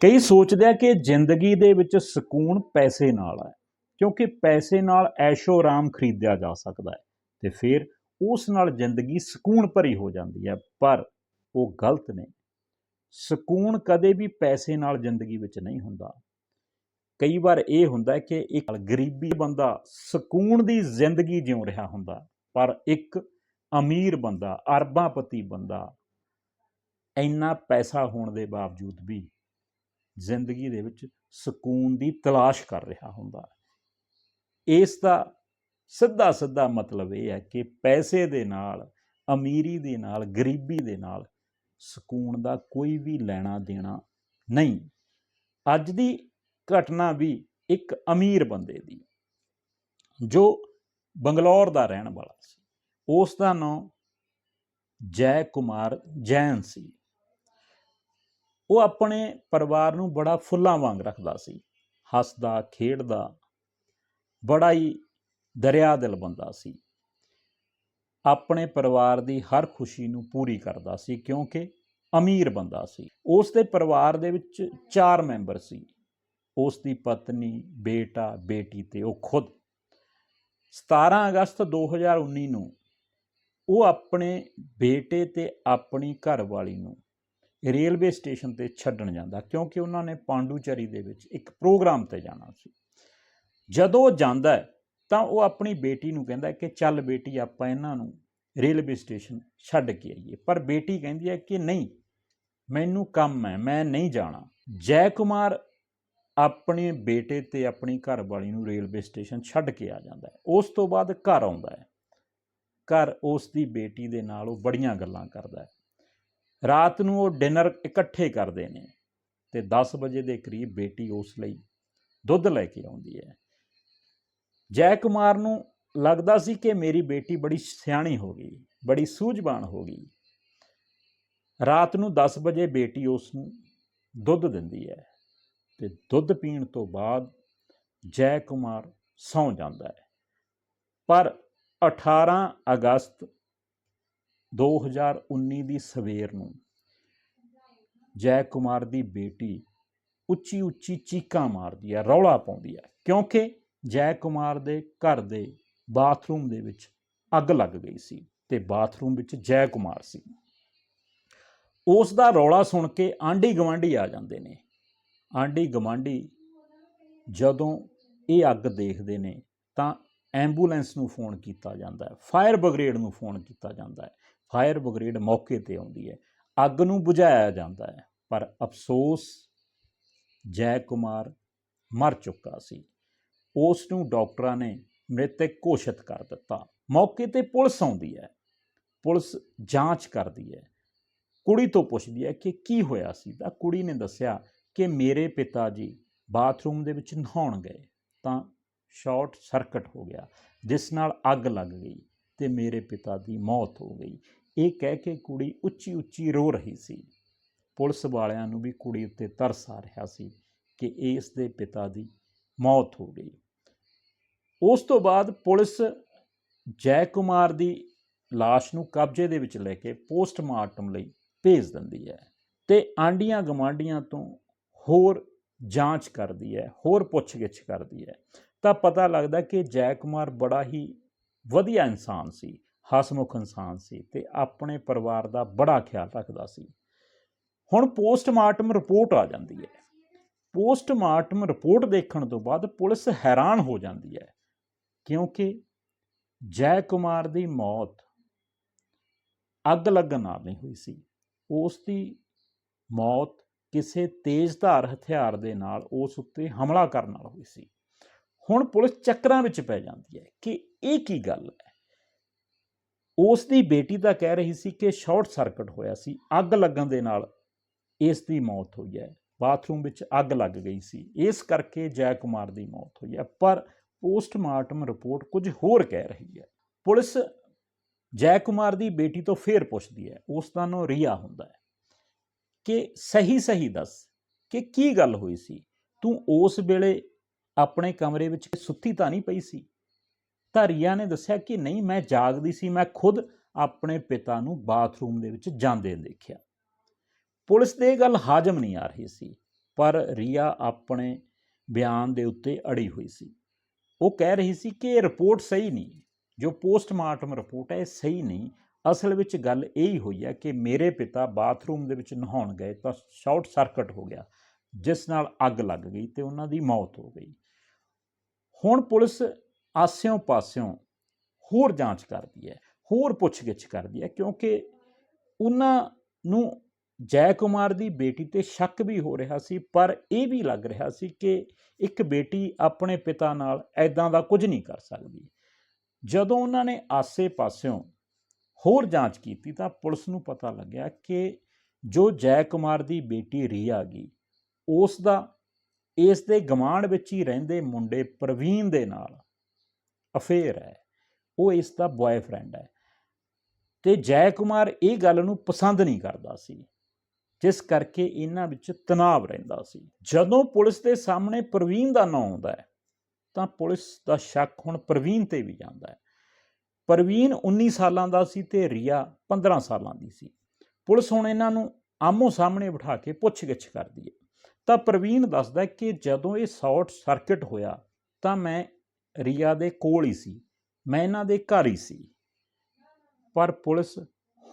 ਕਈ ਸੋਚਦੇ ਆ ਕਿ ਜ਼ਿੰਦਗੀ ਦੇ ਵਿੱਚ ਸਕੂਨ ਪੈਸੇ ਨਾਲ ਹੈ, ਕਿਉਂਕਿ ਪੈਸੇ ਨਾਲ ਐਸ਼ੋ ਆਰਾਮ ਖਰੀਦਿਆ ਜਾ ਸਕਦਾ ਹੈ ਤੇ ਫਿਰ ਉਸ ਨਾਲ ਜ਼ਿੰਦਗੀ ਸਕੂਨ ਭਰੀ ਹੋ ਜਾਂਦੀ ਹੈ, ਪਰ ਉਹ ਗਲਤ ਨੇ। ਸਕੂਨ ਕਦੇ ਵੀ ਪੈਸੇ ਨਾਲ ਜ਼ਿੰਦਗੀ ਵਿੱਚ ਨਹੀਂ ਹੁੰਦਾ। ਕਈ ਵਾਰ ਇਹ ਹੁੰਦਾ ਹੈ ਕਿ ਇੱਕ ਗਰੀਬੀ ਬੰਦਾ ਸਕੂਨ ਦੀ ਜ਼ਿੰਦਗੀ ਜਿਉ ਰਿਹਾ ਹੁੰਦਾ, ਪਰ ਇੱਕ ਅਮੀਰ ਬੰਦਾ ਅਰਬਾਂਪਤੀ ਬੰਦਾ ਇੰਨਾ ਪੈਸਾ ਹੋਣ ਦੇ ਬਾਵਜੂਦ ਵੀ ਜ਼ਿੰਦਗੀ ਦੇ ਵਿੱਚ ਸਕੂਨ ਦੀ ਤਲਾਸ਼ ਕਰ ਰਿਹਾ ਹੁੰਦਾ ਇਸ ਦਾ ਸਿੱਧਾ ਸਿੱਧਾ ਮਤਲਬ ਇਹ ਹੈ ਕਿ ਪੈਸੇ ਦੇ ਨਾਲ, ਅਮੀਰੀ ਦੇ ਨਾਲ, ਗਰੀਬੀ ਦੇ ਨਾਲ ਸਕੂਨ ਦਾ ਕੋਈ ਵੀ ਲੈਣਾ ਦੇਣਾ ਨਹੀਂ। ਅੱਜ ਦੀ ਘਟਨਾ ਵੀ ਇੱਕ ਅਮੀਰ ਬੰਦੇ ਦੀ, ਜੋ ਬੰਗਲੌਰ ਦਾ ਰਹਿਣ ਵਾਲਾ ਸੀ। ਉਸ ਦਾ ਨਾਮ ਜੈ ਕੁਮਾਰ ਜੈਨ ਸੀ। ਉਹ ਆਪਣੇ ਪਰਿਵਾਰ ਨੂੰ ਬੜਾ ਫੁੱਲਾਂ ਵਾਂਗ ਰੱਖਦਾ ਸੀ। ਹੱਸਦਾ, ਖੇਡਦਾ, ਬੜਾ ਹੀ ਦਰਿਆ ਦਿਲ ਬੰਦਾ ਸੀ। ਆਪਣੇ ਪਰਿਵਾਰ ਦੀ ਹਰ ਖੁਸ਼ੀ ਨੂੰ ਪੂਰੀ ਕਰਦਾ ਸੀ ਕਿਉਂਕਿ ਅਮੀਰ ਬੰਦਾ ਸੀ। ਉਸ ਦੇ ਪਰਿਵਾਰ ਦੇ ਵਿੱਚ ਚਾਰ ਮੈਂਬਰ ਸੀ। ਉਸ ਦੀ ਪਤਨੀ, ਬੇਟਾ, ਬੇਟੀ ਤੇ ਉਹ ਖੁਦ। 17 ਅਗਸਤ 2019 ਨੂੰ ਉਹ ਆਪਣੇ ਬੇਟੇ ਤੇ ਆਪਣੀ ਘਰਵਾਲੀ ਨੂੰ ਰੇਲਵੇ ਸਟੇਸ਼ਨ ਤੇ ਛੱਡਣ ਜਾਂਦਾ ਕਿਉਂਕਿ ਉਹਨਾਂ ਨੇ ਪਾਂਡੂਚਰੀ ਦੇ ਵਿੱਚ ਇੱਕ ਪ੍ਰੋਗਰਾਮ ਤੇ ਜਾਣਾ ਸੀ। ਜਦੋਂ ਜਾਂਦਾ ਤਾਂ ਉਹ ਆਪਣੀ ਬੇਟੀ ਨੂੰ ਕਹਿੰਦਾ ਕਿ ਚੱਲ ਬੇਟੀ, ਆਪਾਂ ਇਹਨਾਂ ਨੂੰ ਰੇਲਵੇ ਸਟੇਸ਼ਨ ਛੱਡ ਕੇ ਆਈਏ। ਪਰ ਬੇਟੀ ਕਹਿੰਦੀ ਹੈ ਕਿ ਨਹੀਂ, ਮੈਨੂੰ ਕੰਮ ਹੈ, ਮੈਂ ਨਹੀਂ ਜਾਣਾ। ਜੈ ਕੁਮਾਰ ਆਪਣੇ ਬੇਟੇ ਤੇ ਆਪਣੀ ਘਰਵਾਲੀ ਨੂੰ ਰੇਲਵੇ ਸਟੇਸ਼ਨ ਛੱਡ ਕੇ ਆ ਜਾਂਦਾ ਹੈ। ਉਸ ਤੋਂ ਬਾਅਦ ਘਰ ਆਉਂਦਾ ਹੈ। ਘਰ ਉਸ ਦੀ ਬੇਟੀ ਦੇ ਨਾਲ ਉਹ ਬੜੀਆਂ ਗੱਲਾਂ ਕਰਦਾ ਹੈ। ਰਾਤ ਨੂੰ ਉਹ ਡਿਨਰ ਇਕੱਠੇ ਕਰਦੇ ਨੇ ਤੇ 10 ਵਜੇ ਦੇ ਕਰੀਬ ਬੇਟੀ ਉਸ ਲਈ ਦੁੱਧ ਲੈ ਕੇ ਆਉਂਦੀ ਹੈ। ਜੈ ਕੁਮਾਰ ਨੂੰ ਲੱਗਦਾ ਸੀ ਕਿ ਮੇਰੀ ਬੇਟੀ ਬੜੀ ਸਿਆਣੀ ਹੋ ਗਈ, ਬੜੀ ਸੂਝਵਾਨ ਹੋ ਗਈ। ਰਾਤ ਨੂੰ 10 ਵਜੇ ਬੇਟੀ ਉਸ ਨੂੰ ਦੁੱਧ ਦਿੰਦੀ ਹੈ ਤੇ ਦੁੱਧ ਪੀਣ ਤੋਂ ਬਾਅਦ ਜੈ ਕੁਮਾਰ ਸੌਂ ਜਾਂਦਾ ਹੈ। ਪਰ 18 ਅਗਸਤ 2019 ਦੀ ਸਵੇਰ ਨੂੰ ਜੈ ਕੁਮਾਰ ਦੀ ਬੇਟੀ ਉੱਚੀ ਉੱਚੀ ਚੀਕਾਂ ਮਾਰਦੀ ਹੈ, ਰੌਲਾ ਪਾਉਂਦੀ ਹੈ, ਕਿਉਂਕਿ ਜੈ ਕੁਮਾਰ ਦੇ ਘਰ ਦੇ ਬਾਥਰੂਮ ਦੇ ਵਿੱਚ ਅੱਗ ਲੱਗ ਗਈ ਸੀ ਤੇ ਬਾਥਰੂਮ ਵਿੱਚ ਜੈ ਕੁਮਾਰ ਸੀ। ਉਸ ਦਾ ਰੌਲਾ ਸੁਣ ਕੇ ਆਂਢੀ ਗਵਾਂਢੀ ਆ ਜਾਂਦੇ ਨੇ। ਆਂਢੀ ਗਵਾਂਢੀ ਜਦੋਂ ਇਹ ਅੱਗ ਦੇਖਦੇ ਨੇ ਤਾਂ ਐਂਬੂਲੈਂਸ ਨੂੰ ਫੋਨ ਕੀਤਾ ਜਾਂਦਾ ਹੈ, ਫਾਇਰ ਬ੍ਰਿਗੇਡ ਨੂੰ ਫੋਨ ਕੀਤਾ ਜਾਂਦਾ ਹੈ। ਫਾਇਰ ਬ੍ਰਿਗੇਡ ਮੌਕੇ ਤੇ ਆਉਂਦੀ ਹੈ। ਅੱਗ ਨੂੰ ਬੁਝਾਇਆ ਜਾਂਦਾ ਹੈ, ਪਰ ਅਫਸੋਸ ਜੈ ਕੁਮਾਰ ਮਰ ਚੁੱਕਾ ਸੀ। ਉਸ ਨੂੰ ਡਾਕਟਰਾਂ ਨੇ ਮ੍ਰਿਤਕ ਘੋਸ਼ਿਤ ਕਰ ਦਿੱਤਾ। ਮੌਕੇ ਤੇ ਪੁਲਿਸ ਆਉਂਦੀ ਹੈ। ਪੁਲਿਸ ਜਾਂਚ ਕਰਦੀ ਹੈ। ਕੁੜੀ ਤੋਂ ਪੁੱਛਦੀ ਹੈ ਕਿ ਕੀ ਹੋਇਆ ਸੀ? ਤਾਂ ਕੁੜੀ ਨੇ ਦੱਸਿਆ ਕਿ ਮੇਰੇ ਪਿਤਾ ਜੀ ਬਾਥਰੂਮ ਦੇ ਵਿੱਚ ਨਹਾਉਣ ਗਏ, ਤਾਂ ਸ਼ਾਰਟ ਸਰਕਟ ਹੋ ਗਿਆ, ਜਿਸ ਨਾਲ ਅੱਗ ਲੱਗ ਗਈ ਤੇ ਮੇਰੇ ਪਿਤਾ ਦੀ ਮੌਤ ਹੋ ਗਈ। ਇਹ ਕਹਿ ਕੇ ਕੁੜੀ ਉੱਚੀ ਉੱਚੀ ਰੋ ਰਹੀ ਸੀ। ਪੁਲਿਸ ਵਾਲਿਆਂ ਨੂੰ ਵੀ ਕੁੜੀ ਉੱਤੇ ਤਰਸ ਆ ਰਿਹਾ ਸੀ ਕਿ ਇਸ ਦੇ ਪਿਤਾ ਦੀ ਮੌਤ ਹੋ ਗਈ। ਉਸ ਤੋਂ ਬਾਅਦ ਪੁਲਿਸ ਜੈ ਕੁਮਾਰ ਦੀ লাশ ਨੂੰ ਕਬਜ਼ੇ ਦੇ ਵਿੱਚ ਲੈ ਕੇ ਪੋਸਟਮਾਰਟਮ ਲਈ ਭੇਜ ਦਿੰਦੀ ਹੈ ਤੇ ਆਂਡੀਆਂ ਗਮਾਂਡੀਆਂ ਤੋਂ ਹੋਰ ਜਾਂਚ ਕਰਦੀ ਹੈ, ਹੋਰ ਪੁੱਛਗਿੱਛ ਕਰਦੀ ਹੈ। ਤਾਂ ਪਤਾ ਲੱਗਦਾ ਕਿ ਜੈ ਕੁਮਾਰ ਬੜਾ ਹੀ ਵਧੀਆ ਇਨਸਾਨ ਸੀ। ਹਸਮੁਖ ਇਨਸਾਨ ਸੀ ਤੇ ਆਪਣੇ ਪਰਿਵਾਰ ਦਾ ਬੜਾ ਖਿਆਲ ਰੱਖਦਾ ਸੀ। ਹੁਣ ਪੋਸਟਮਾਰਟਮ ਰਿਪੋਰਟ ਆ ਜਾਂਦੀ ਹੈ। ਪੋਸਟਮਾਰਟਮ ਰਿਪੋਰਟ ਦੇਖਣ ਤੋਂ ਬਾਅਦ ਪੁਲਿਸ ਹੈਰਾਨ ਹੋ ਜਾਂਦੀ ਹੈ ਕਿਉਂਕਿ ਜੈ ਕੁਮਾਰ ਦੀ ਮੌਤ ਅੱਗ ਲੱਗਣ ਨਾਲ ਨਹੀਂ ਹੋਈ ਸੀ। ਉਸ ਦੀ ਮੌਤ ਕਿਸੇ ਤੇਜ਼ਧਾਰ ਹਥਿਆਰ ਦੇ ਨਾਲ ਉਸ ਉੱਤੇ ਹਮਲਾ ਕਰਨ ਨਾਲ ਹੋਈ ਸੀ। ਹੁਣ ਪੁਲਿਸ ਚੱਕਰਾਂ ਵਿੱਚ ਪੈ ਜਾਂਦੀ ਹੈ ਕਿ ਇਹ ਕੀ ਗੱਲ ਹੈ? ਉਸ ਦੀ ਬੇਟੀ ਤਾਂ ਕਹਿ ਰਹੀ ਸੀ ਕਿ ਸ਼ਾਰਟ ਸਰਕਟ ਹੋਇਆ ਸੀ, ਅੱਗ ਲੱਗਣ ਦੇ ਨਾਲ ਇਸ ਦੀ ਮੌਤ ਹੋਈ ਹੈ। ਬਾਥਰੂਮ ਵਿੱਚ ਅੱਗ ਲੱਗ ਗਈ ਸੀ, ਇਸ ਕਰਕੇ ਜੈ ਕੁਮਾਰ ਦੀ ਮੌਤ ਹੋਈ ਹੈ। ਪਰ ਪੋਸਟਮਾਰਟਮ ਰਿਪੋਰਟ ਕੁਝ ਹੋਰ ਕਹਿ ਰਹੀ ਹੈ। ਪੁਲਿਸ ਜੈ ਕੁਮਾਰ ਦੀ ਬੇਟੀ ਤੋਂ ਫੇਰ ਪੁੱਛਦੀ ਹੈ, ਉਸ ਦਾ ਨਾਮ ਰੀਆ ਹੁੰਦਾ ਹੈ। ਕਿ ਸਹੀ ਸਹੀ ਦੱਸ ਕਿ ਕੀ ਗੱਲ ਹੋਈ ਸੀ? ਤੂੰ ਉਸ ਵੇਲੇ ਆਪਣੇ ਕਮਰੇ ਵਿੱਚ ਸੁੱਤੀ ਤਾਂ ਨਹੀਂ ਪਈ ਸੀ? ਤਾਂ ਰੀਆ ਨੇ ਦੱਸਿਆ ਕਿ ਨਹੀਂ, ਮੈਂ ਜਾਗਦੀ ਸੀ, ਮੈਂ ਖੁਦ ਆਪਣੇ ਪਿਤਾ ਨੂੰ ਬਾਥਰੂਮ ਦੇ ਵਿੱਚ ਜਾਂਦੇ ਦੇਖਿਆ। ਪੁਲਿਸ ਦੇ ਇਹ ਗੱਲ ਹਾਜ਼ਮ ਨਹੀਂ ਆ ਰਹੀ ਸੀ, ਪਰ ਰੀਆ ਆਪਣੇ ਬਿਆਨ ਦੇ ਉੱਤੇ ਅੜੀ ਹੋਈ ਸੀ। ਉਹ ਕਹਿ ਰਹੀ ਸੀ ਕਿ ਇਹ ਰਿਪੋਰਟ ਸਹੀ ਨਹੀਂ, ਜੋ ਪੋਸਟਮਾਰਟਮ ਰਿਪੋਰਟ ਹੈ, ਇਹ ਸਹੀ ਨਹੀਂ। ਅਸਲ ਵਿੱਚ ਗੱਲ ਇਹ ਹੀ ਹੋਈ ਹੈ ਕਿ ਮੇਰੇ ਪਿਤਾ ਬਾਥਰੂਮ ਦੇ ਵਿੱਚ ਨਹਾਉਣ ਗਏ ਤਾਂ ਸ਼ਾਰਟ ਸਰਕਟ ਹੋ ਗਿਆ, ਜਿਸ ਨਾਲ ਅੱਗ ਲੱਗ ਗਈ ਤੇ ਉਹਨਾਂ ਦੀ ਮੌਤ ਹੋ ਗਈ। ਹੁਣ ਪੁਲਿਸ ਆਸਿਓਂ ਪਾਸਿਓਂ ਹੋਰ ਜਾਂਚ ਕਰਦੀ ਹੈ, ਹੋਰ ਪੁੱਛਗਿੱਛ ਕਰਦੀ ਹੈ, ਕਿਉਂਕਿ ਉਹਨਾਂ ਨੂੰ ਜੈ ਕੁਮਾਰ ਦੀ ਬੇਟੀ ਤੇ ਸ਼ੱਕ ਵੀ ਹੋ ਰਿਹਾ ਸੀ, ਪਰ ਇਹ ਵੀ ਲੱਗ ਰਿਹਾ ਸੀ ਕਿ ਇੱਕ ਬੇਟੀ ਆਪਣੇ ਪਿਤਾ ਨਾਲ ਐਦਾਂ ਦਾ ਕੁਝ ਨਹੀਂ ਕਰ ਸਕਦੀ। ਜਦੋਂ ਉਹਨਾਂ ਨੇ ਆਸੇ-ਪਾਸਿਓਂ ਹੋਰ ਜਾਂਚ ਕੀਤੀ ਤਾਂ ਪੁਲਿਸ ਨੂੰ ਪਤਾ ਲੱਗਿਆ ਕਿ ਜੋ ਜੈ ਕੁਮਾਰ ਦੀ ਬੇਟੀ ਰੀਆ ਗਈ, ਉਸ ਦਾ, ਇਸ ਦੇ ਗਵਾਂਢ ਵਿੱਚ ਹੀ ਰਹਿੰਦੇ ਮੁੰਡੇ ਪ੍ਰਵੀਨ ਦੇ ਨਾਲ ਅਫੇਅਰ ਹੈ। ਉਹ ਇਸ ਦਾ ਬॉयਫ੍ਰੈਂਡ ਹੈ। ਤੇ ਜੈ ਕੁਮਾਰ ਇਹ ਗੱਲ ਨੂੰ ਪਸੰਦ ਨਹੀਂ ਕਰਦਾ ਸੀ, ਜਿਸ ਕਰਕੇ ਇਹਨਾਂ ਵਿੱਚ ਤਣਾਅ ਰਹਿੰਦਾ ਸੀ। ਜਦੋਂ ਪੁਲਿਸ ਦੇ ਸਾਹਮਣੇ ਪ੍ਰਵੀਨ ਦਾ ਨਾਮ ਆਉਂਦਾ ਹੈ, ਤਾਂ ਪੁਲਿਸ ਦਾ ਸ਼ੱਕ ਹੁਣ ਪ੍ਰਵੀਨ ਤੇ ਵੀ ਜਾਂਦਾ ਹੈ। ਪ੍ਰਵੀਨ 19 ਸਾਲਾਂ ਦਾ ਸੀ ਤੇ ਰੀਆ 15 ਸਾਲਾਂ ਦੀ ਸੀ। ਪੁਲਿਸ ਹੁਣ ਇਹਨਾਂ ਨੂੰ ਆਮੋ ਸਾਹਮਣੇ ਬਿਠਾ ਕੇ ਪੁੱਛਗਿੱਛ ਕਰਦੀ ਹੈ। ਤਾਂ ਪ੍ਰਵੀਨ ਦੱਸਦਾ ਕਿ ਜਦੋਂ ਇਹ ਸ਼ਾਰਟ ਸਰਕਟ ਹੋਇਆ, ਤਾਂ ਮੈਂ ਰੀਆ ਦੇ ਕੋਲ ਹੀ ਸੀ, ਮੈਂ ਇਹਨਾਂ ਦੇ ਘਰ ਹੀ ਸੀ। ਪਰ ਪੁਲਿਸ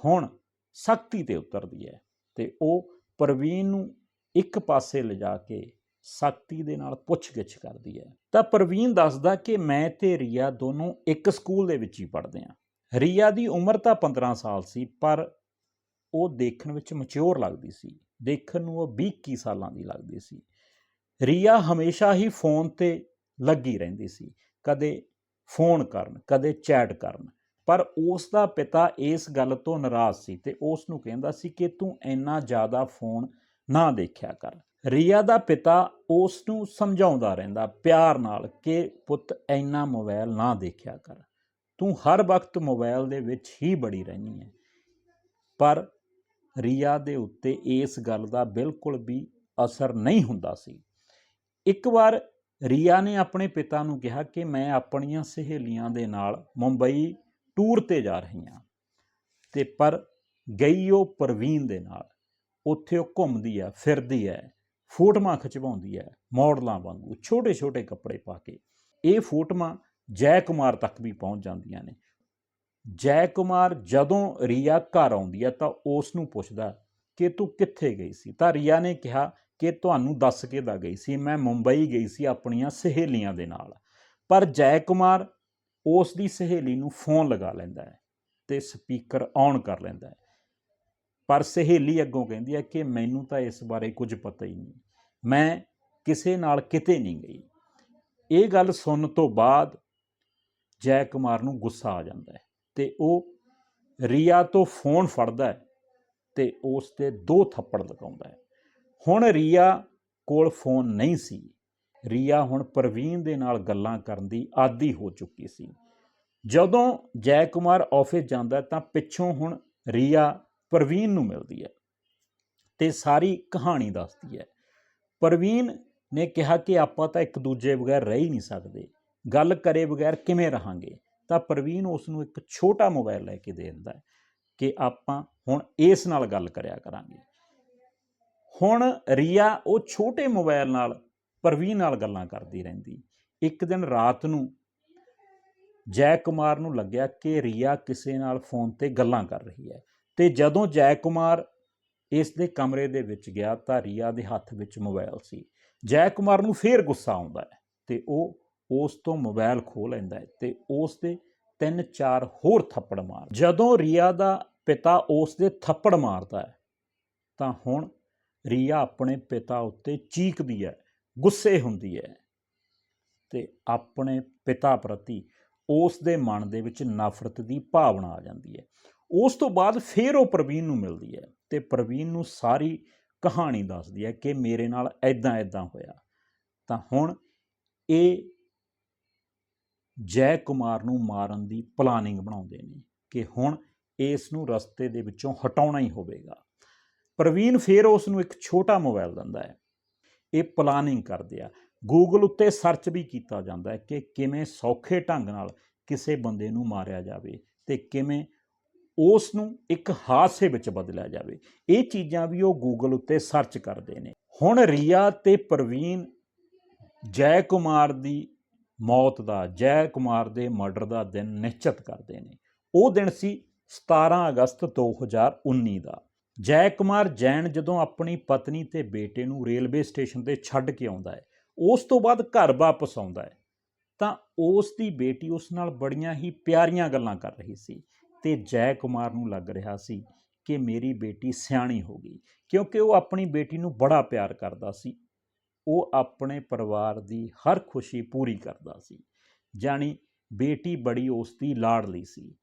ਹੁਣ ਸਖਤੀ ਤੇ ਉਤਰਦੀ ਹੈ ਤੇ ਉਹ ਪ੍ਰਵੀਨ ਨੂੰ ਇੱਕ ਪਾਸੇ ਲਿਜਾ ਕੇ ਸਖਤੀ ਦੇ ਨਾਲ ਪੁੱਛਗਿੱਛ ਕਰਦੀ ਹੈ। ਤਾਂ ਪ੍ਰਵੀਨ ਦੱਸਦਾ ਕਿ ਮੈਂ ਤੇ ਰੀਆ ਦੋਨੋਂ ਇੱਕ ਸਕੂਲ ਦੇ ਵਿੱਚ ਹੀ ਪੜ੍ਹਦੇ ਹਾਂ। ਰੀਆ ਦੀ ਉਮਰ ਤਾਂ 15 ਸਾਲ ਸੀ, ਪਰ ਉਹ ਦੇਖਣ ਵਿੱਚ ਮੈਚੁਰ ਲੱਗਦੀ ਸੀ। ਦੇਖਣ ਨੂੰ ਉਹ 20-21 ਸਾਲਾਂ ਦੀ ਲੱਗਦੀ ਸੀ। ਰੀਆ ਹਮੇਸ਼ਾ ਹੀ ਫੋਨ ਤੇ ਲੱਗੀ ਰਹਿੰਦੀ ਸੀ। ਕਦੇ ਫੋਨ ਕਰਨ, ਕਦੇ ਚੈਟ ਕਰਨ। ਪਰ ਉਸ ਦਾ ਪਿਤਾ ਇਸ ਗੱਲ ਤੋਂ ਨਾਰਾਜ਼ ਸੀ ਤੇ ਉਸ ਨੂੰ ਕਹਿੰਦਾ ਸੀ ਕਿ ਤੂੰ ਇੰਨਾ ਜ਼ਿਆਦਾ ਫੋਨ ਨਾ ਦੇਖਿਆ ਕਰ। ਰੀਆ ਦਾ ਪਿਤਾ ਉਸ ਨੂੰ ਸਮਝਾਉਂਦਾ ਰਹਿੰਦਾ, ਪਿਆਰ ਨਾਲ ਕਿ ਪੁੱਤ ਇੰਨਾ ਮੋਬਾਈਲ ਨਾ ਦੇਖਿਆ ਕਰ। ਤੂੰ ਹਰ ਵਕਤ ਮੋਬਾਈਲ ਦੇ ਵਿੱਚ ਹੀ ਬੜੀ ਰਹਿਣੀ ਹੈ ਪਰ ਰੀਆ ਦੇ ਉੱਤੇ ਇਸ ਗੱਲ ਦਾ ਬਿਲਕੁਲ ਵੀ ਅਸਰ ਨਹੀਂ ਹੁੰਦਾ ਸੀ। ਇੱਕ ਵਾਰ ਰੀਆ ਨੇ ਆਪਣੇ ਪਿਤਾ ਨੂੰ ਕਿਹਾ ਕਿ ਮੈਂ ਆਪਣੀਆਂ ਸਹੇਲੀਆਂ ਦੇ ਨਾਲ ਮੁੰਬਈ ਟੂਰ ਤੇ ਜਾ ਰਹੀ ਹਾਂ ਤੇ ਪਰ ਗਈ ਉਹ ਪ੍ਰਵੀਨ ਦੇ ਨਾਲ। ਉੱਥੇ ਉਹ ਘੁੰਮਦੀ ਹੈ, ਫਿਰਦੀ ਹੈ, ਫੋਟੋਆਂ ਖਿਚਵਾਉਂਦੀ ਹੈ, ਮਾਡਲਾਂ ਵਾਂਗੂ ਛੋਟੇ ਛੋਟੇ ਕੱਪੜੇ ਪਾ ਕੇ। ਇਹ ਫੋਟੋਆਂ ਜੈ ਕੁਮਾਰ ਤੱਕ ਵੀ ਪਹੁੰਚ ਜਾਂਦੀਆਂ ਨੇ। ਜੈ ਕੁਮਾਰ ਜਦੋਂ ਰੀਆ ਘਰ ਆਉਂਦੀ ਹੈ ਤਾਂ ਉਸ ਨੂੰ ਪੁੱਛਦਾ ਕਿ ਤੂੰ ਕਿੱਥੇ ਗਈ ਸੀ? ਤਾਂ ਰੀਆ ਨੇ ਕਿਹਾ ਕਿ ਤੁਹਾਨੂੰ ਦੱਸ ਕੇ ਦਾ ਗਈ ਸੀ, ਮੈਂ ਮੁੰਬਈ ਗਈ ਸੀ ਆਪਣੀਆਂ ਸਹੇਲੀਆਂ ਦੇ ਨਾਲ। ਪਰ ਜੈ ਕੁਮਾਰ ਉਸ ਦੀ ਸਹੇਲੀ ਨੂੰ ਫੋਨ ਲਗਾ ਲੈਂਦਾ ਹੈ ਤੇ ਸਪੀਕਰ ਔਨ ਕਰ ਲੈਂਦਾ ਹੈ। ਪਰ ਸਹੇਲੀ ਅੱਗੋਂ ਕਹਿੰਦੀ ਹੈ ਕਿ ਮੈਨੂੰ ਤਾਂ ਇਸ ਬਾਰੇ ਕੁਝ ਪਤਾ ਹੀ ਨਹੀਂ। ਮੈਂ ਕਿਸੇ ਨਾਲ ਕਿਤੇ ਨਹੀਂ ਗਈ। ਇਹ ਗੱਲ ਸੁਣਨ ਤੋਂ ਬਾਅਦ ਜੈ ਕੁਮਾਰ ਨੂੰ ਗੁੱਸਾ ਆ ਜਾਂਦਾ ਹੈ ਤੇ ਉਹ ਰੀਆ ਤੋਂ ਫੋਨ ਫੜਦਾ ਹੈ ਤੇ ਉਸ ਤੇ ਦੋ ਥੱਪੜ ਲਗਾਉਂਦਾ ਹੈ। ਹੁਣ ਰੀਆ ਕੋਲ ਫੋਨ ਨਹੀਂ ਸੀ। ਰੀਆ ਹੁਣ ਪ੍ਰਵੀਨ ਦੇ ਨਾਲ ਗੱਲਾਂ ਕਰਨ ਦੀ ਆਦੀ ਹੋ ਚੁੱਕੀ ਸੀ। ਜਦੋਂ ਜੈ ਕੁਮਾਰ ਆਫਿਸ ਜਾਂਦਾ ਤਾਂ ਪਿੱਛੋਂ ਹੁਣ ਰੀਆ ਪ੍ਰਵੀਨ ਨੂੰ ਮਿਲਦੀ ਹੈ ਤੇ ਸਾਰੀ ਕਹਾਣੀ ਦੱਸਦੀ ਹੈ। ਪ੍ਰਵੀਨ ਨੇ ਕਿਹਾ ਕਿ ਆਪਾਂ ਤਾਂ ਇੱਕ ਦੂਜੇ ਬਗੈਰ ਰਹਿ ਹੀ ਨਹੀਂ ਸਕਦੇ। ਗੱਲ ਕਰੇ ਬਗੈਰ ਕਿਵੇਂ ਰਹਾਂਗੇ? ਤਾਂ ਪ੍ਰਵੀਨ ਉਸ ਨੂੰ ਇੱਕ ਛੋਟਾ ਮੋਬਾਈਲ ਲੈ ਕੇ ਦੇ ਦਿੰਦਾ ਹੈ ਕਿ ਆਪਾਂ ਹੁਣ ਇਸ ਨਾਲ ਗੱਲ ਕਰਿਆ ਕਰਾਂਗੇ। ਹੁਣ ਰੀਆ ਉਹ ਛੋਟੇ ਮੋਬਾਈਲ ਨਾਲ, ਪ੍ਰਵੀਨ ਨਾਲ ਗੱਲਾਂ ਕਰਦੀ ਰਹਿੰਦੀ। ਇੱਕ ਦਿਨ ਰਾਤ ਨੂੰ ਜੈ ਕੁਮਾਰ ਨੂੰ ਲੱਗਿਆ ਕਿ ਰੀਆ ਕਿਸੇ ਨਾਲ ਫੋਨ ਤੇ ਗੱਲਾਂ ਕਰ ਰਹੀ ਹੈ ਤੇ ਜਦੋਂ ਜੈ ਕੁਮਾਰ ਇਸ ਦੇ ਕਮਰੇ ਦੇ ਵਿੱਚ ਗਿਆ ਤਾਂ ਰੀਆ ਦੇ ਹੱਥ ਵਿੱਚ ਮੋਬਾਈਲ ਸੀ। ਜੈ ਕੁਮਾਰ ਨੂੰ ਫੇਰ ਗੁੱਸਾ ਆਉਂਦਾ ਹੈ ਤੇ ਉਹ ਉਸ ਤੋਂ ਮੋਬਾਈਲ ਖੋਹ ਲੈਂਦਾ ਹੈ ਤੇ ਉਸ ਦੇ ਤਿੰਨ ਚਾਰ ਹੋਰ ਥੱਪੜ ਮਾਰ ਜਦੋਂ ਰੀਆ ਦਾ ਪਿਤਾ ਉਸ ਦੇ ਥੱਪੜ ਮਾਰਦਾ ਹੈ ਤਾਂ ਹੁਣ ਰੀਆ ਆਪਣੇ ਪਿਤਾ ਉੱਤੇ ਚੀਕਦੀ ਹੈ, ਗੁੱਸੇ ਹੁੰਦੀ ਹੈ ਤੇ ਆਪਣੇ ਪਿਤਾ ਪ੍ਰਤੀ ਉਸ ਦੇ ਮਨ ਦੇ ਵਿੱਚ ਨਫ਼ਰਤ ਦੀ ਭਾਵਨਾ ਆ ਜਾਂਦੀ ਹੈ। ਉਸ ਤੋਂ ਬਾਅਦ ਫਿਰ ਉਹ ਪ੍ਰਵੀਨ ਨੂੰ ਮਿਲਦੀ ਹੈ ਤੇ ਪ੍ਰਵੀਨ ਨੂੰ ਸਾਰੀ ਕਹਾਣੀ ਦੱਸਦੀ ਹੈ ਕਿ ਮੇਰੇ ਨਾਲ ਐਦਾਂ ਐਦਾਂ ਹੋਇਆ। ਤਾਂ ਹੁਣ ਇਹ ਜੈ ਕੁਮਾਰ ਨੂੰ ਮਾਰਨ ਦੀ ਪਲਾਨਿੰਗ ਬਣਾਉਂਦੇ ਨੇ ਕਿ ਹੁਣ ਇਸ ਨੂੰ ਰਸਤੇ ਦੇ ਵਿੱਚੋਂ ਹਟਾਉਣਾ ਹੀ ਹੋਵੇਗਾ। ਪ੍ਰਵੀਨ ਫਿਰ ਉਸ ਨੂੰ ਇੱਕ ਛੋਟਾ ਮੋਬਾਈਲ ਦਿੰਦਾ ਹੈ। ਇਹ ਪਲਾਨਿੰਗ ਕਰਦੇ ਆ। ਗੂਗਲ ਉੱਤੇ ਸਰਚ ਵੀ ਕੀਤਾ ਜਾਂਦਾ ਹੈ ਕਿ ਕਿਵੇਂ ਸੌਖੇ ਢੰਗ ਨਾਲ ਕਿਸੇ ਬੰਦੇ ਨੂੰ ਮਾਰਿਆ ਜਾਵੇ ਤੇ ਕਿਵੇਂ ਉਸ ਨੂੰ ਇੱਕ ਹਾਦਸੇ ਵਿੱਚ ਬਦਲਿਆ ਜਾਵੇ। ਇਹ ਚੀਜ਼ਾਂ ਵੀ ਉਹ ਗੂਗਲ ਉੱਤੇ ਸਰਚ ਕਰਦੇ ਨੇ। ਹੁਣ ਰੀਆ ਤੇ ਪ੍ਰਵੀਨ ਜੈ ਕੁਮਾਰ ਦੀ ਮੌਤ ਦਾ, ਜੈ ਕੁਮਾਰ ਦੇ ਮਰਡਰ ਦਾ ਦਿਨ ਨਿਸ਼ਚਿਤ ਕਰਦੇ ਨੇ। ਉਹ ਦਿਨ ਸੀ 17 ਅਗਸਤ 2019 ਦਾ। ਜੈ ਕੁਮਾਰ ਜੈਨ ਜਦੋਂ ਆਪਣੀ ਪਤਨੀ ਤੇ ਬੇਟੇ ਨੂੰ ਰੇਲਵੇ ਸਟੇਸ਼ਨ ਤੇ ਛੱਡ ਕੇ ਆਉਂਦਾ ਹੈ, ਉਸ ਤੋਂ ਬਾਅਦ ਘਰ ਵਾਪਸ ਆਉਂਦਾ ਹੈ, ਤਾਂ ਉਸ ਦੀ ਬੇਟੀ ਉਸ ਨਾਲ ਬੜੀਆਂ ਹੀ ਪਿਆਰੀਆਂ ਗੱਲਾਂ ਕਰ ਰਹੀ ਸੀ ਤੇ ਜੈ ਕੁਮਾਰ ਨੂੰ ਲੱਗ ਰਿਹਾ ਸੀ ਕਿ ਮੇਰੀ ਬੇਟੀ ਸਿਆਣੀ ਹੋ ਗਈ, ਕਿਉਂਕਿ ਉਹ ਆਪਣੀ ਬੇਟੀ ਨੂੰ ਬੜਾ ਪਿਆਰ ਕਰਦਾ ਸੀ। ਉਹ ਆਪਣੇ ਪਰਿਵਾਰ ਦੀ ਹਰ ਖੁਸ਼ੀ ਪੂਰੀ ਕਰਦਾ ਸੀ, ਜਾਣੀ ਬੇਟੀ ਬੜੀ ਉਸ ਦੀ ਲਾਡਲੀ ਸੀ।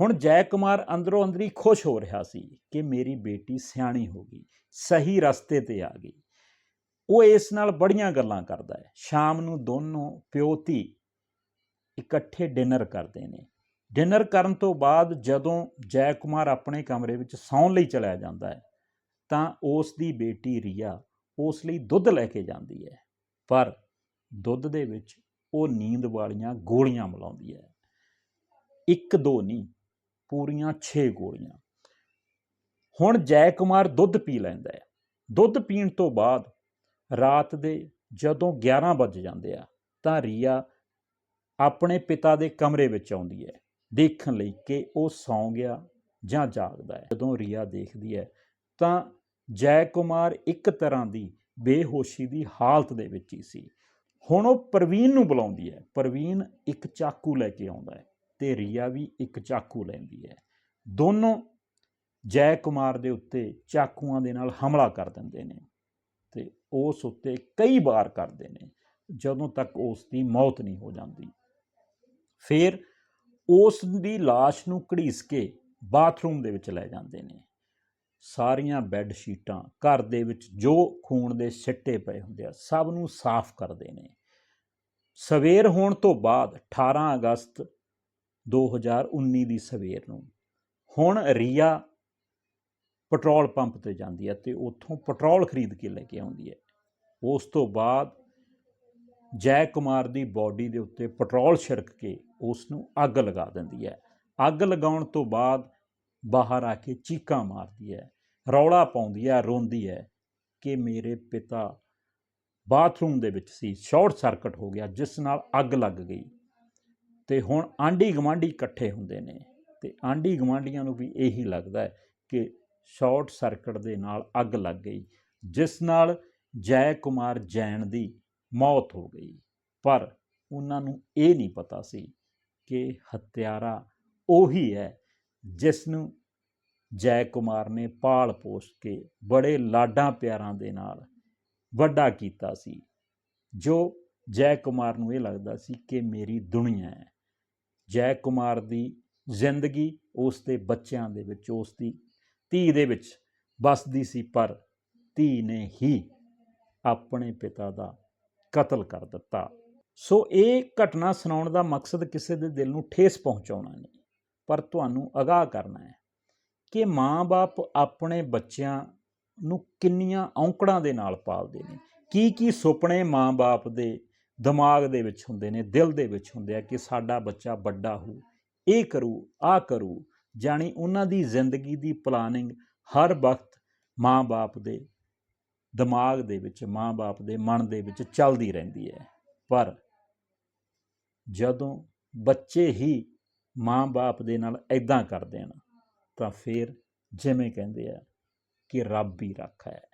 ਹੁਣ ਜੈ ਕੁਮਾਰ ਅੰਦਰੋਂ ਅੰਦਰੀ ਖੁਸ਼ ਹੋ ਰਿਹਾ ਸੀ ਕਿ ਮੇਰੀ ਬੇਟੀ ਸਿਆਣੀ ਹੋ ਗਈ, ਸਹੀ ਰਸਤੇ ਤੇ ਆ ਗਈ। ਉਹ ਇਸ ਨਾਲ ਬੜੀਆਂ ਗੱਲਾਂ ਕਰਦਾ ਹੈ। ਸ਼ਾਮ ਨੂੰ ਦੋਨੋਂ ਪਿਓ ਧੀ ਇਕੱਠੇ ਡਿਨਰ ਕਰਦੇ ਨੇ। ਡਿਨਰ ਕਰਨ ਤੋਂ ਬਾਅਦ ਜਦੋਂ ਜੈ ਕੁਮਾਰ ਆਪਣੇ ਕਮਰੇ ਵਿੱਚ ਸੌਣ ਲਈ ਚਲਾ ਜਾਂਦਾ ਹੈ, ਤਾਂ ਉਸ ਦੀ ਬੇਟੀ ਰੀਆ ਉਸ ਲਈ ਦੁੱਧ ਲੈ ਕੇ ਜਾਂਦੀ ਹੈ। ਪਰ ਦੁੱਧ ਦੇ ਵਿੱਚ ਉਹ ਨੀਂਦ ਵਾਲੀਆਂ ਗੋਲੀਆਂ ਮਿਲਾਉਂਦੀ ਹੈ। ਇੱਕ ਦੋ ਨਹੀਂ ਪੂਰੀਆਂ 6 ਗੋਲੀਆਂ। ਹੁਣ ਜੈ ਕੁਮਾਰ ਦੁੱਧ ਪੀ ਲੈਂਦਾ ਹੈ। ਦੁੱਧ ਪੀਣ ਤੋਂ ਬਾਅਦ ਰਾਤ ਦੇ ਜਦੋਂ 11 ਵੱਜ ਜਾਂਦੇ ਆ, ਤਾਂ ਰੀਆ ਆਪਣੇ ਪਿਤਾ ਦੇ ਕਮਰੇ ਵਿੱਚ ਆਉਂਦੀ ਹੈ, ਦੇਖਣ ਲਈ ਕਿ ਉਹ ਸੌਂ ਗਿਆ ਜਾਂ ਜਾਗਦਾ ਹੈ। ਜਦੋਂ ਰੀਆ ਦੇਖਦੀ ਹੈ, ਤਾਂ ਜੈ ਕੁਮਾਰ ਇੱਕ ਤਰ੍ਹਾਂ ਦੀ ਬੇਹੋਸ਼ੀ ਦੀ ਹਾਲਤ ਦੇ ਵਿੱਚ ਹੀ ਸੀ। ਹੁਣ ਉਹ ਪ੍ਰਵੀਨ ਨੂੰ ਬੁਲਾਉਂਦੀ ਹੈ। ਪ੍ਰਵੀਨ ਇੱਕ ਚਾਕੂ ਲੈ ਕੇ ਆਉਂਦਾ ਹੈ। ਤੇ ਰੀਆ ਵੀ ਇੱਕ ਚਾਕੂ ਲੈਂਦੀ ਹੈ। ਦੋਨੋਂ ਜੈ ਕੁਮਾਰ ਦੇ ਉੱਤੇ ਚਾਕੂਆਂ ਦੇ ਨਾਲ ਹਮਲਾ ਕਰ ਦਿੰਦੇ ਨੇ ਤੇ ਉਸ ਉੱਤੇ ਕਈ ਵਾਰ ਕਰਦੇ ਨੇ, ਜਦੋਂ ਤੱਕ ਉਸ ਦੀ ਮੌਤ ਨਹੀਂ ਹੋ ਜਾਂਦੀ। ਫਿਰ ਉਸ ਦੀ লাশ ਨੂੰ ਘੜੀਸ ਕੇ ਬਾਥਰੂਮ ਦੇ ਵਿੱਚ ਲੈ ਜਾਂਦੇ ਨੇ। ਸਾਰੀਆਂ ਬੈੱਡ ਸ਼ੀਟਾਂ ਘਰ ਦੇ ਵਿੱਚ ਜੋ ਖੂਨ ਦੇ ਛਿੱਟੇ ਪਏ ਹੁੰਦੇ ਆ, ਸਭ ਨੂੰ ਸਾਫ਼ ਕਰਦੇ ਨੇ। ਸਵੇਰ ਹੋਣ ਤੋਂ ਬਾਅਦ 18 ਅਗਸਤ 2019 ਦੀ ਸਵੇਰ ਨੂੰ। ਹੁਣ ਰੀਆ ਪੈਟਰੋਲ ਪੰਪ ਤੇ ਜਾਂਦੀ ਹੈ ਤੇ ਉੱਥੋਂ ਪੈਟਰੋਲ ਖਰੀਦ ਕੇ ਲੈ ਕੇ ਆਉਂਦੀ ਹੈ। ਉਸ ਤੋਂ ਬਾਅਦ ਜੈ ਕੁਮਾਰ ਦੀ ਬਾਡੀ ਦੇ ਉੱਤੇ ਪੈਟਰੋਲ ਛਿੜਕ ਕੇ ਉਸ ਨੂੰ ਅੱਗ ਲਗਾ ਦਿੰਦੀ ਹੈ। ਅੱਗ ਲਗਾਉਣ ਤੋਂ ਬਾਅਦ ਬਾਹਰ ਆ ਕੇ ਚੀਕਾਂ ਮਾਰਦੀ ਹੈ, ਰੌਲਾ ਪਾਉਂਦੀ ਹੈ, ਰੋਂਦੀ ਹੈ ਕਿ ਮੇਰੇ ਪਿਤਾ ਬਾਥਰੂਮ ਦੇ ਵਿੱਚ ਸੀ, ਸ਼ਾਰਟ ਸਰਕਟ ਹੋ ਗਿਆ, ਜਿਸ ਨਾਲ ਅੱਗ ਲੱਗ ਗਈ। ਤੇ ਹੁਣ ਆਂਢੀ ਗਵਾਂਢੀ ਇਕੱਠੇ ਹੁੰਦੇ ਨੇ ਤੇ ਆਂਢੀ ਗਵਾਂਢੀਆਂ ਨੂੰ ਵੀ ਇਹੀ ਲੱਗਦਾ ਹੈ ਕਿ ਸ਼ਾਰਟ ਸਰਕਟ ਦੇ ਨਾਲ ਅੱਗ ਲੱਗ ਗਈ, ਜਿਸ ਨਾਲ ਜੈ ਕੁਮਾਰ ਜੈਨ ਦੀ ਮੌਤ ਹੋ ਗਈ। ਪਰ ਉਹਨਾਂ ਨੂੰ ਇਹ ਨਹੀਂ ਪਤਾ ਸੀ ਕਿ ਹੱਤਿਆਰਾ ਉਹੀ ਹੈ ਜਿਸ ਨੂੰ ਜੈ ਕੁਮਾਰ ਨੇ ਪਾਲ ਪੋਸ਼ ਕੇ ਬੜੇ ਲਾਡਾਂ ਪਿਆਰਾਂ ਦੇ ਨਾਲ ਵੱਡਾ ਕੀਤਾ ਸੀ, ਜੋ ਜੈ ਕੁਮਾਰ ਨੂੰ ਇਹ ਲੱਗਦਾ ਸੀ ਕਿ ਮੇਰੀ ਦੁਨੀਆ ਹੈ। ਜੈ ਕੁਮਾਰ ਦੀ ਜ਼ਿੰਦਗੀ ਉਸ ਦੇ ਬੱਚਿਆਂ ਦੇ ਵਿੱਚ, ਉਸ ਦੀ ਧੀ ਦੇ ਵਿੱਚ ਵਸਦੀ ਸੀ, ਪਰ ਧੀ ਨੇ ਹੀ ਆਪਣੇ ਪਿਤਾ ਦਾ ਕਤਲ ਕਰ ਦਿੱਤਾ। ਸੋ ਇਹ ਘਟਨਾ ਸੁਣਾਉਣ ਦਾ ਮਕਸਦ ਕਿਸੇ ਦੇ ਦਿਲ ਨੂੰ ਠੇਸ ਪਹੁੰਚਾਉਣਾ ਨਹੀਂ, ਪਰ ਤੁਹਾਨੂੰ ਅਗਾਹ ਕਰਨਾ ਹੈ ਕਿ ਮਾਂ-ਬਾਪ ਆਪਣੇ ਬੱਚਿਆਂ ਨੂੰ ਕਿੰਨੀਆਂ ਔਂਕੜਾਂ ਦੇ ਨਾਲ ਪਾਲਦੇ ਨੇ। ਕੀ ਕੀ ਸੁਪਨੇ ਮਾਂ-ਬਾਪ ਦੇ ਦਿਮਾਗ ਦੇ ਵਿੱਚ ਹੁੰਦੇ ਨੇ, ਦਿਲ ਦੇ ਵਿੱਚ ਹੁੰਦੇ ਆ ਕਿ ਸਾਡਾ ਬੱਚਾ ਵੱਡਾ ਹੋ, ਇਹ ਕਰੂ ਆ ਕਰੂ, ਜਾਣੀ ਉਹਨਾਂ ਦੀ ਜ਼ਿੰਦਗੀ ਦੀ ਪਲਾਨਿੰਗ ਹਰ ਵਕਤ ਮਾਂ-ਬਾਪ ਦੇ ਦਿਮਾਗ ਦੇ ਵਿੱਚ ਮਾਂ-ਬਾਪ ਦੇ ਮਨ ਦੇ ਵਿੱਚ ਚੱਲਦੀ ਰਹਿੰਦੀ ਹੈ। ਪਰ ਜਦੋਂ ਬੱਚੇ ਹੀ ਮਾਂ-ਬਾਪ ਦੇ ਨਾਲ ਐਦਾਂ ਕਰਦੇ ਹਨ, ਤਾਂ ਫਿਰ ਜਿਵੇਂ ਕਹਿੰਦੇ ਆ ਕਿ ਰੱਬ ਹੀ ਰੱਖਾ ਹੈ।